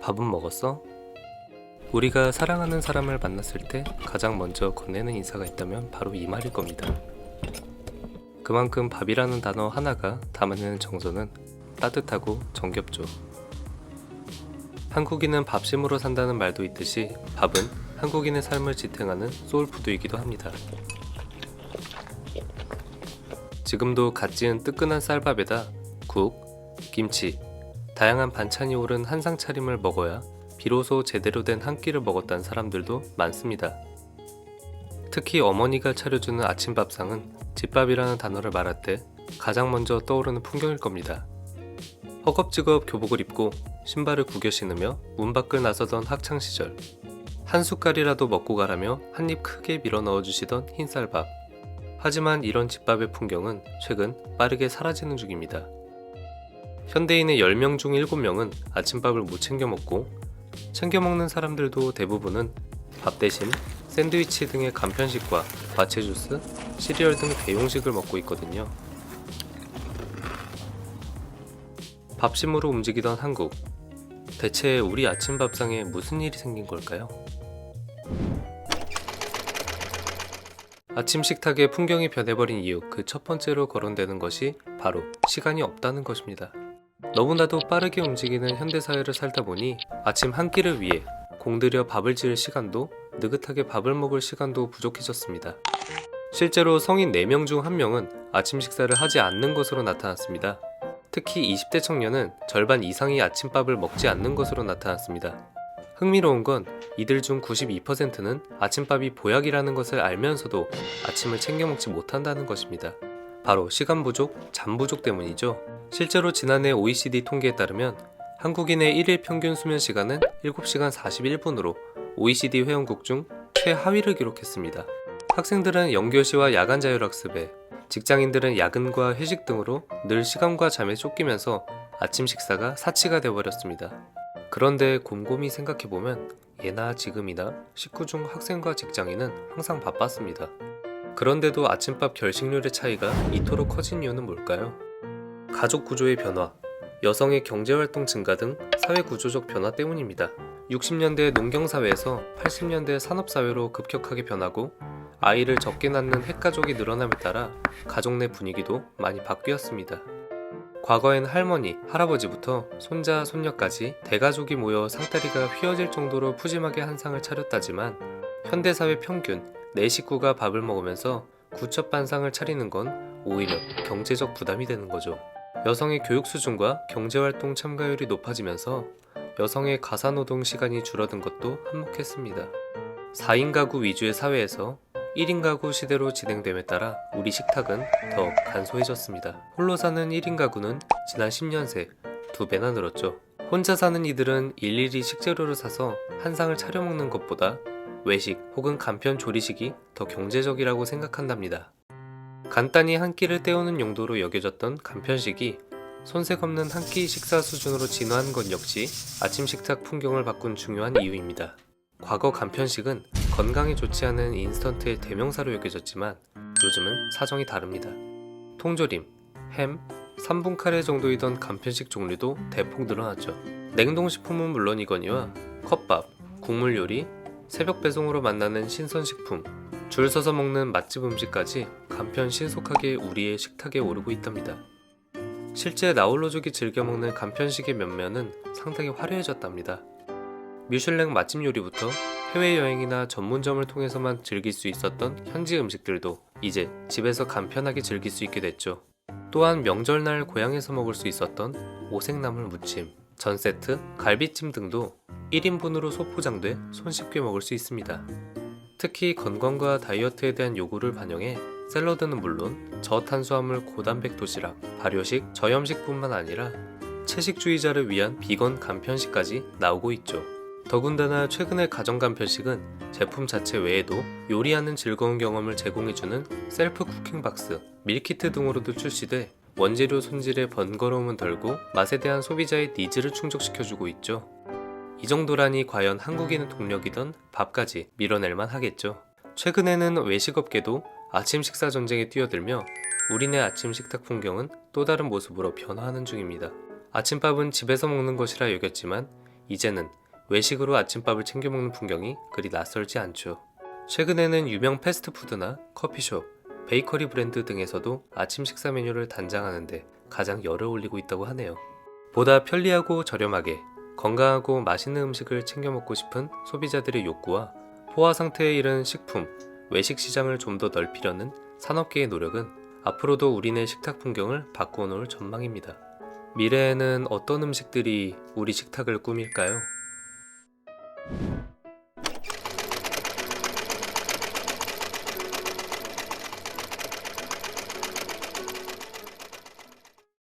밥은 먹었어? 우리가 사랑하는 사람을 만났을 때 가장 먼저 건네는 인사가 있다면 바로 이 말일 겁니다. 그만큼 밥이라는 단어 하나가 담아내는 정서는 따뜻하고 정겹죠. 한국인은 밥심으로 산다는 말도 있듯이 밥은 한국인의 삶을 지탱하는 소울푸드이기도 합니다. 지금도 갓 지은 뜨끈한 쌀밥에다 국, 김치, 다양한 반찬이 오른 한상 차림을 먹어야 비로소 제대로 된 한 끼를 먹었다는 사람들도 많습니다. 특히 어머니가 차려주는 아침밥상은 집밥이라는 단어를 말할 때 가장 먼저 떠오르는 풍경일 겁니다. 허겁지겁 교복을 입고 신발을 구겨 신으며 문 밖을 나서던 학창 시절 한 숟갈이라도 먹고 가라며 한 입 크게 밀어 넣어주시던 흰쌀밥. 하지만 이런 집밥의 풍경은 최근 빠르게 사라지는 중입니다. 현대인의 10명 중 7명은 아침밥을 못 챙겨 먹고 챙겨 먹는 사람들도 대부분은 밥 대신 샌드위치 등의 간편식과 과채 주스, 시리얼 등 대용식을 먹고 있거든요. 밥심으로 움직이던 한국. 대체 우리 아침 밥상에 무슨 일이 생긴 걸까요? 아침 식탁의 풍경이 변해버린 이유 그 첫 번째로 거론되는 것이 바로 시간이 없다는 것입니다. 너무나도 빠르게 움직이는 현대사회를 살다 보니 아침 한 끼를 위해 공들여 밥을 지을 시간도 느긋하게 밥을 먹을 시간도 부족해졌습니다. 실제로 성인 4명 중 1명은 아침 식사를 하지 않는 것으로 나타났습니다. 특히 20대 청년은 절반 이상이 아침밥을 먹지 않는 것으로 나타났습니다. 흥미로운 건 이들 중 92%는 아침밥이 보약이라는 것을 알면서도 아침을 챙겨 먹지 못한다는 것입니다. 바로 시간 부족, 잠 부족 때문이죠. 실제로 지난해 OECD 통계에 따르면 한국인의 1일 평균 수면 시간은 7시간 41분으로 OECD 회원국 중 최하위를 기록했습니다. 학생들은 연교시와 야간 자율학습에, 직장인들은 야근과 회식 등으로 늘 시간과 잠에 쫓기면서 아침 식사가 사치가 되어버렸습니다. 그런데 곰곰이 생각해보면 예나 지금이나 식구 중 학생과 직장인은 항상 바빴습니다. 그런데도 아침밥 결식률의 차이가 이토록 커진 이유는 뭘까요? 가족 구조의 변화, 여성의 경제활동 증가 등 사회 구조적 변화 때문입니다. 60년대 농경사회에서 80년대 산업사회로 급격하게 변하고 아이를 적게 낳는 핵가족이 늘어남에 따라 가족 내 분위기도 많이 바뀌었습니다. 과거엔 할머니, 할아버지부터 손자, 손녀까지 대가족이 모여 상다리가 휘어질 정도로 푸짐하게 한상을 차렸다지만 현대사회 평균 4식구가 밥을 먹으면서 구첩반상을 차리는 건 오히려 경제적 부담이 되는 거죠. 여성의 교육 수준과 경제활동 참가율이 높아지면서 여성의 가사노동 시간이 줄어든 것도 한몫했습니다. 4인 가구 위주의 사회에서 1인 가구 시대로 진행됨에 따라 우리 식탁은 더 간소해졌습니다. 홀로 사는 1인 가구는 지난 10년 새 두 배나 늘었죠. 혼자 사는 이들은 일일이 식재료를 사서 한 상을 차려 먹는 것보다 외식 혹은 간편 조리식이 더 경제적이라고 생각한답니다. 간단히 한 끼를 때우는 용도로 여겨졌던 간편식이 손색 없는 한 끼 식사 수준으로 진화한 것 역시 아침 식탁 풍경을 바꾼 중요한 이유입니다. 과거 간편식은 건강에 좋지 않은 인스턴트의 대명사로 여겨졌지만 요즘은 사정이 다릅니다. 통조림, 햄, 3분 카레 정도이던 간편식 종류도 대폭 늘어났죠. 냉동식품은 물론이거니와 컵밥, 국물 요리, 새벽 배송으로 만나는 신선식품, 줄 서서 먹는 맛집 음식까지 간편 신속하게 우리의 식탁에 오르고 있답니다. 실제 나홀로족이 즐겨 먹는 간편식의 면면은 상당히 화려해졌답니다. 뮤슐랭 맛집 요리부터 해외여행이나 전문점을 통해서만 즐길 수 있었던 현지 음식들도 이제 집에서 간편하게 즐길 수 있게 됐죠. 또한 명절날 고향에서 먹을 수 있었던 오색나물 무침, 전세트, 갈비찜 등도 1인분으로 소포장돼 손쉽게 먹을 수 있습니다. 특히 건강과 다이어트에 대한 요구를 반영해 샐러드는 물론 저탄수화물 고단백 도시락, 발효식, 저염식뿐만 아니라 채식주의자를 위한 비건 간편식까지 나오고 있죠. 더군다나 최근의 가정 간편식은 제품 자체 외에도 요리하는 즐거운 경험을 제공해주는 셀프 쿠킹 박스, 밀키트 등으로도 출시돼 원재료 손질의 번거로움은 덜고 맛에 대한 소비자의 니즈를 충족시켜주고 있죠. 이 정도라니 과연 한국인의 동력이던 밥까지 밀어낼만 하겠죠. 최근에는 외식업계도 아침 식사 전쟁에 뛰어들며 우리네 아침 식탁 풍경은 또 다른 모습으로 변화하는 중입니다. 아침밥은 집에서 먹는 것이라 여겼지만 이제는 외식으로 아침밥을 챙겨 먹는 풍경이 그리 낯설지 않죠. 최근에는 유명 패스트푸드나 커피숍, 베이커리 브랜드 등에서도 아침 식사 메뉴를 단장하는데 가장 열을 올리고 있다고 하네요. 보다 편리하고 저렴하게 건강하고 맛있는 음식을 챙겨 먹고 싶은 소비자들의 욕구와 포화 상태에 이른 식품, 외식 시장을 좀 더 넓히려는 산업계의 노력은 앞으로도 우리네 식탁 풍경을 바꾸어 놓을 전망입니다. 미래에는 어떤 음식들이 우리 식탁을 꾸밀까요?